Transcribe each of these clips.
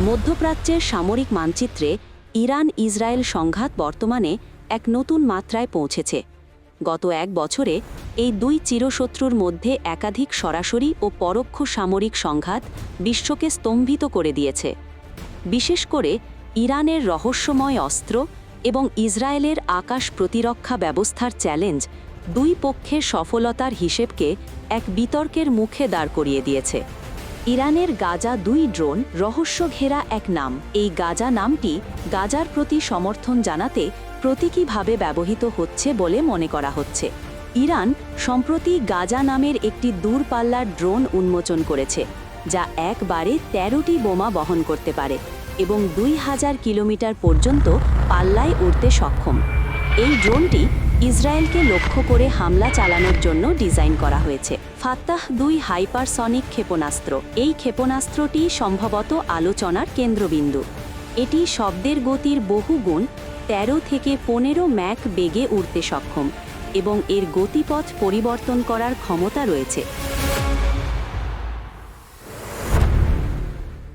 মধ্যপ্রাচ্যের সামরিক মানচিত্রে ইরান ইসরায়েল সংঘাত বর্তমানে এক নতুন মাত্রায় পৌঁছেছে। গত এক বছরে এই দুই চিরশত্রুর মধ্যে একাধিক সরাসরি ও পরোক্ষ সামরিক সংঘাত বিশ্বকে স্তম্ভিত করে দিয়েছে। বিশেষ করে ইরানের রহস্যময় অস্ত্র এবং ইসরায়েলের আকাশ প্রতিরক্ষা ব্যবস্থার চ্যালেঞ্জ দুই পক্ষের সফলতার হিসেবকে এক বিতর্কের মুখে দাঁড় করিয়ে দিয়েছে। ইরানের গাজা দুই ড্রোন রহস্য ঘেরা এক নাম। এই গাজা নামটি গাজার প্রতি সমর্থন জানাতে প্রতীকীভাবে ব্যবহৃত হচ্ছে বলে মনে করা হচ্ছে। ইরান সম্প্রতি গাজা নামের একটি দূরপাল্লার ড্রোন উন্মোচন করেছে, যা একবারে তেরোটি বোমা বহন করতে পারে এবং দুই হাজার কিলোমিটার পর্যন্ত পাল্লায় উড়তে সক্ষম। এই ড্রোনটি ইসরায়েলকে লক্ষ্য করে হামলা চালানোর জন্য ডিজাইন করা হয়েছে। ফাত্তাহ দুই হাইপারসনিক ক্ষেপণাস্ত্র। এই ক্ষেপণাস্ত্রটি সম্ভবত আলোচনার কেন্দ্রবিন্দু। এটি শব্দের গতির বহু গুণ তেরো থেকে পনেরো ম্যাক বেগে উড়তে সক্ষম এবং এর গতিপথ পরিবর্তন করার ক্ষমতা রয়েছে।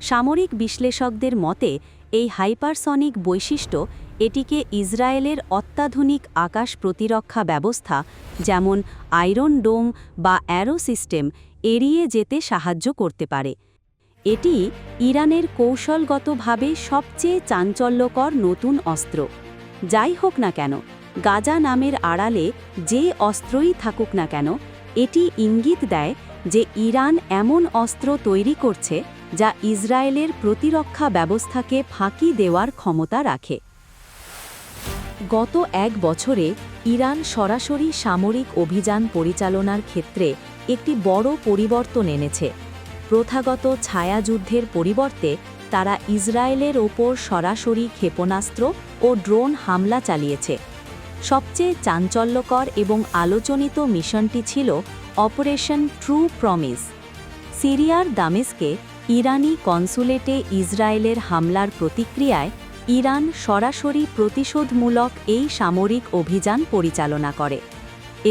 সামরিক বিশ্লেষকদের মতে, এই হাইপারসনিক বৈশিষ্ট্য এটিকে ইসরায়েলের অত্যাধুনিক আকাশ প্রতিরক্ষা ব্যবস্থা, যেমন আয়রন ডোম বা অ্যারো সিস্টেম, এড়িয়ে যেতে সাহায্য করতে পারে। এটি ইরানের কৌশলগতভাবে সবচেয়ে চাঞ্চল্যকর নতুন অস্ত্র। যাই হোক না কেন, গাজা নামের আড়ালে যে অস্ত্রই থাকুক না কেন, এটি ইঙ্গিত দেয় যে ইরান এমন অস্ত্র তৈরি করছে যা ইসরায়েলের প্রতিরক্ষা ব্যবস্থাকে ফাঁকি দেওয়ার ক্ষমতা রাখে। গত এক বছরে ইরান সরাসরি সামরিক অভিযান পরিচালনার ক্ষেত্রে একটি বড় পরিবর্তন এনেছে। প্রথাগত ছায়াযুদ্ধের পরিবর্তে তারা ইসরায়েলের ওপর সরাসরি ক্ষেপণাস্ত্র ও ড্রোন হামলা চালিয়েছে। সবচেয়ে চাঞ্চল্যকর এবং আলোচনিত মিশনটি ছিল অপারেশন ট্রু প্রমিস। সিরিয়ার দামেস্কে ইরানি কনসুলেটে ইসরায়েলের হামলার প্রতিক্রিয়ায় ইরান সরাসরি প্রতিশোধমূলক এই সামরিক অভিযান পরিচালনা করে।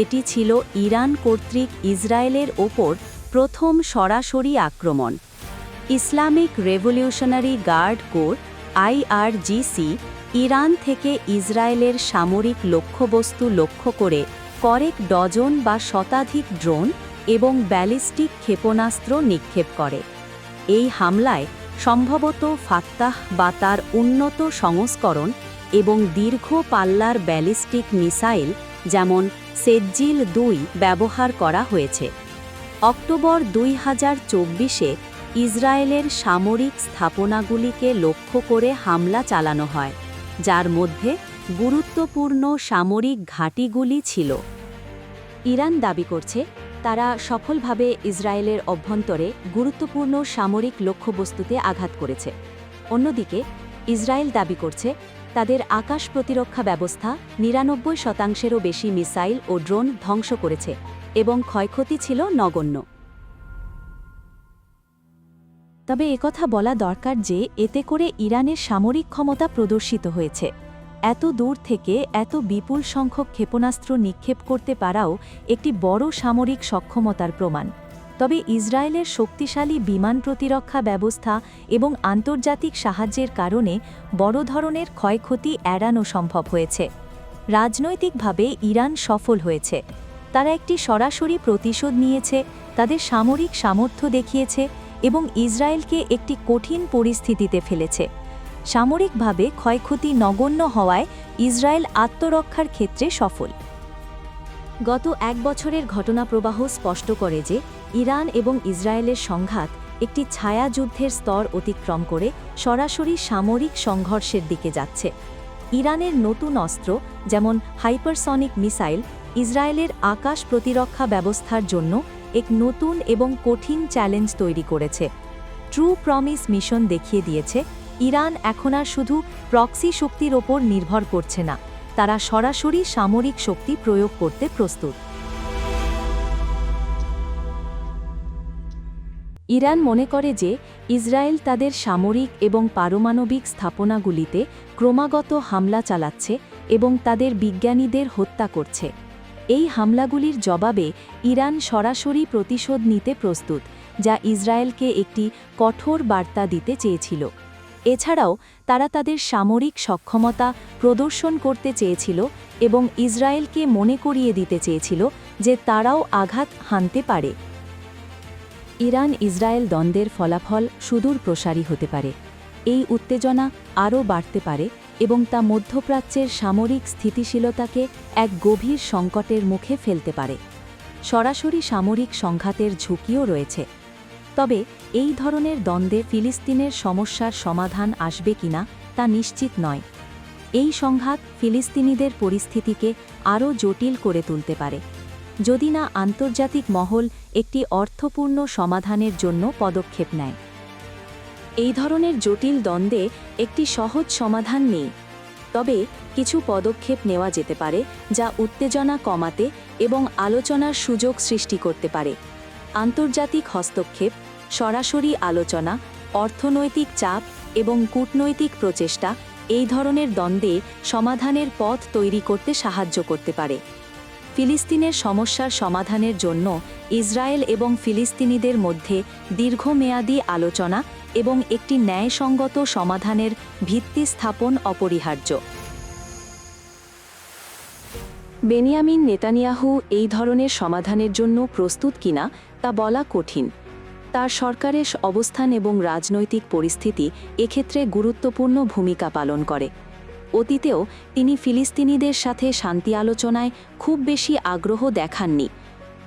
এটি ছিল ইরান কর্তৃক ইসরায়েলের ওপর প্রথম সরাসরি আক্রমণ। Islamic revolutionary guard corps IRGC Iran থেকে ইসরায়েলের সামরিক লক্ষ্যবস্তু লক্ষ্য করে কয়েক ডজন বা শতাধিক ড্রোন এবং ব্যালিস্টিক ক্ষেপণাস্ত্র নিক্ষেপ করে। এই হামলায় সম্ভবত ফাত্তাহ বা তার উন্নত সংস্করণ এবং দীর্ঘ পাল্লার ব্যালিস্টিক মিসাইল যেমন সেজ্জিল দুই ব্যবহার করা হয়েছে। অক্টোবর দুই হাজার চব্বিশে ইসরায়েলের সামরিক স্থাপনাগুলিকে লক্ষ্য করে হামলা চালানো হয়, যার মধ্যে গুরুত্বপূর্ণ সামরিক ঘাঁটিগুলি ছিল। ইরান দাবি করছে তারা সফলভাবে ইসরায়েলের অভ্যন্তরে গুরুত্বপূর্ণ সামরিক লক্ষ্যবস্তুতে আঘাত করেছে। অন্যদিকে, ইসরায়েল দাবি করছে, তাদের আকাশ প্রতিরক্ষা ব্যবস্থা নিরানব্বই শতাংশেরও বেশি মিসাইল ও ড্রোন ধ্বংস করেছে এবং ক্ষয়ক্ষতি ছিল নগণ্য। তবে একথা বলা দরকার যে, এতে করে ইরানের সামরিক ক্ষমতা প্রদর্শিত হয়েছে। এত দূর থেকে এত বিপুল সংখ্যক ক্ষেপণাস্ত্র নিক্ষেপ করতে পারাও একটি বড় সামরিক সক্ষমতার প্রমাণ। তবে ইসরায়েলের শক্তিশালী বিমান প্রতিরক্ষা ব্যবস্থা এবং আন্তর্জাতিক সাহায্যের কারণে বড় ধরনের ক্ষয়ক্ষতি এড়ানো সম্ভব হয়েছে। রাজনৈতিকভাবে ইরান সফল হয়েছে। তারা একটি সরাসরি প্রতিশোধ নিয়েছে, তাদের সামরিক সামর্থ্য দেখিয়েছে এবং ইসরায়েলকে একটি কঠিন পরিস্থিতিতে ফেলেছে। সামরিকভাবে ক্ষয়ক্ষতি নগণ্য হওয়ায় ইসরায়েল আত্মরক্ষার ক্ষেত্রে সফল। গত এক বছরের ঘটনাপ্রবাহ স্পষ্ট করে যে ইরান এবং ইসরায়েলের সংঘাত একটি ছায়াযুদ্ধের স্তর অতিক্রম করে সরাসরি সামরিক সংঘর্ষের দিকে যাচ্ছে। ইরানের নতুন অস্ত্র, যেমন হাইপারসনিক মিসাইল, ইসরায়েলের আকাশ প্রতিরক্ষা ব্যবস্থার জন্য এক নতুন এবং কঠিন চ্যালেঞ্জ তৈরি করেছে। ট্রু প্রমিস মিশন দেখিয়ে দিয়েছে ইরান এখন আর শুধু প্রক্সি শক্তির ওপর নির্ভর করছে না, তারা সরাসরি সামরিক শক্তি প্রয়োগ করতে প্রস্তুত। ইরান মনে করে যে ইসরায়েল তাদের সামরিক এবং পারমাণবিক স্থাপনাগুলিতে ক্রমাগত হামলা চালাচ্ছে এবং তাদের বিজ্ঞানীদের হত্যা করছে। এই হামলাগুলির জবাবে ইরান সরাসরি প্রতিশোধ নিতে প্রস্তুত, যা ইসরায়েলকে একটি কঠোর বার্তা দিতে চেয়েছিল। এছাড়াও তারা তাদের সামরিক সক্ষমতা প্রদর্শন করতে চেয়েছিল এবং ইসরায়েলকে মনে করিয়ে দিতে চেয়েছিল যে তারাও আঘাত হানতে পারে। ইরান ইসরায়েল দ্বন্দ্বের ফলাফল সুদূর প্রসারী হতে পারে। এই উত্তেজনা আরও বাড়তে পারে এবং তা মধ্যপ্রাচ্যের সামরিক স্থিতিশীলতাকে এক গভীর সংকটের মুখে ফেলতে পারে। সরাসরি সামরিক সংঘাতের ঝুঁকিও রয়েছে। তবে এই ধরনের দ্বন্দ্বে ফিলিস্তিনের সমস্যার সমাধান আসবে কিনা তা নিশ্চিত নয়। এই সংঘাত ফিলিস্তিনিদের পরিস্থিতিকে আরও জটিল করে তুলতে পারে। যদি না আন্তর্জাতিক মহল একটি অর্থপূর্ণ সমাধানের জন্য পদক্ষেপ নেয়। এই ধরনের জটিল দ্বন্দ্বে একটি সহজ সমাধান নেই। তবে কিছু পদক্ষেপ নেওয়া যেতে পারে যা উত্তেজনা কমাতে এবং আলোচনার সুযোগ সৃষ্টি করতে পারে। আন্তর্জাতিক হস্তক্ষেপ, সরাসরি আলোচনা, অর্থনৈতিক চাপ এবং কূটনৈতিক প্রচেষ্টা এই ধরনের দ্বন্দ্বে সমাধানের পথ তৈরি করতে সাহায্য করতে পারে। ফিলিস্তিনের সমস্যার সমাধানের জন্য ইসরায়েল এবং ফিলিস্তিনিদের মধ্যে দীর্ঘমেয়াদী আলোচনা এবং একটি ন্যায়সঙ্গত সমাধানের ভিত্তি স্থাপন অপরিহার্য। বেনিয়ামিন নেতানিয়াহু এই ধরনের সমাধানের জন্য প্রস্তুত কিনা তা বলা কঠিন। তার সরকারের অবস্থান এবং রাজনৈতিক পরিস্থিতি এক্ষেত্রে গুরুত্বপূর্ণ ভূমিকা পালন করে। অতীতেও তিনি ফিলিস্তিনিদের সাথে শান্তি আলোচনায় খুব বেশি আগ্রহ দেখাননি।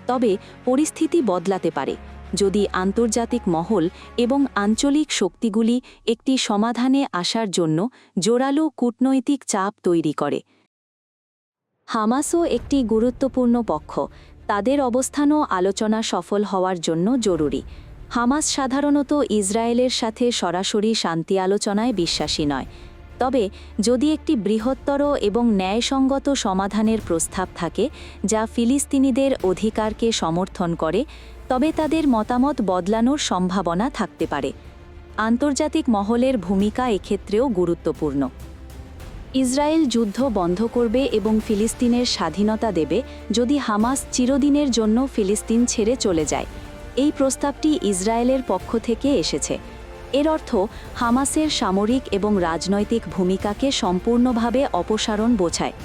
তবে পরিস্থিতি বদলাতে পারে, যদি আন্তর্জাতিক মহল এবং আঞ্চলিক শক্তিগুলি একটি সমাধানে আসার জন্য জোরালো কূটনৈতিক চাপ তৈরি করে। হামাসও একটি গুরুত্বপূর্ণ পক্ষ। তাদের অবস্থানও আলোচনা সফল হওয়ার জন্য জরুরি। হামাস সাধারণত ইসরায়েলের সাথে সরাসরি শান্তি আলোচনায় বিশ্বাসী নয়। তবে, যদি একটি বৃহত্তর এবং ন্যায়সঙ্গত সমাধানের প্রস্তাব থাকে, যা ফিলিস্তিনিদের অধিকারকে সমর্থন করে, তবে তাদের মতামত বদলানোর সম্ভাবনা থাকতে পারে। আন্তর্জাতিক মহলের ভূমিকা এক্ষেত্রেও গুরুত্বপূর্ণ। ইসরায়েল যুদ্ধ বন্ধ করবে এবং ফিলিস্তিনের স্বাধীনতা দেবে যদি হামাস চিরদিনের জন্য ফিলিস্তিন ছেড়ে চলে যায়। এই প্রস্তাবটি ইসরায়েলের পক্ষ থেকে এসেছে। এর অর্থ, হামাসের সামরিক এবং রাজনৈতিক ভূমিকাকে সম্পূর্ণভাবে অপসারণ বোঝায়।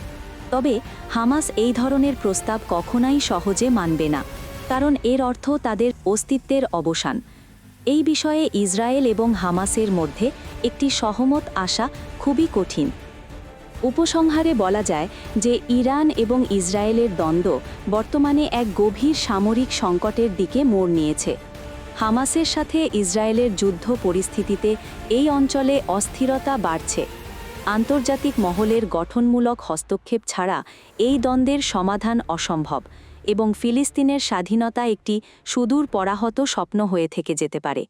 তবে, হামাস এই ধরনের প্রস্তাব কখনোই সহজে মানবে না, কারণ এর অর্থ তাদের অস্তিত্বের অবসান। এই বিষয়ে ইসরায়েল এবং হামাসের মধ্যে একটি সহমত আসা খুবই কঠিন। উপসংহারে বলা যায় যে ইরান এবং ইসরায়েলের দ্বন্দ্ব বর্তমানে এক গভীর সামরিক সংকটের দিকে মোড় নিয়েছে। হামাসের সাথে ইসরায়েলের যুদ্ধ পরিস্থিতিতে এই অঞ্চলে অস্থিরতা বাড়ছে। আন্তর্জাতিক মহলের গঠনমূলক হস্তক্ষেপ ছাড়া এই দ্বন্দ্বের সমাধান অসম্ভব এবং ফিলিস্তিনের স্বাধীনতা একটি সুদূর পরাহত স্বপ্ন হয়ে থেকে যেতে পারে।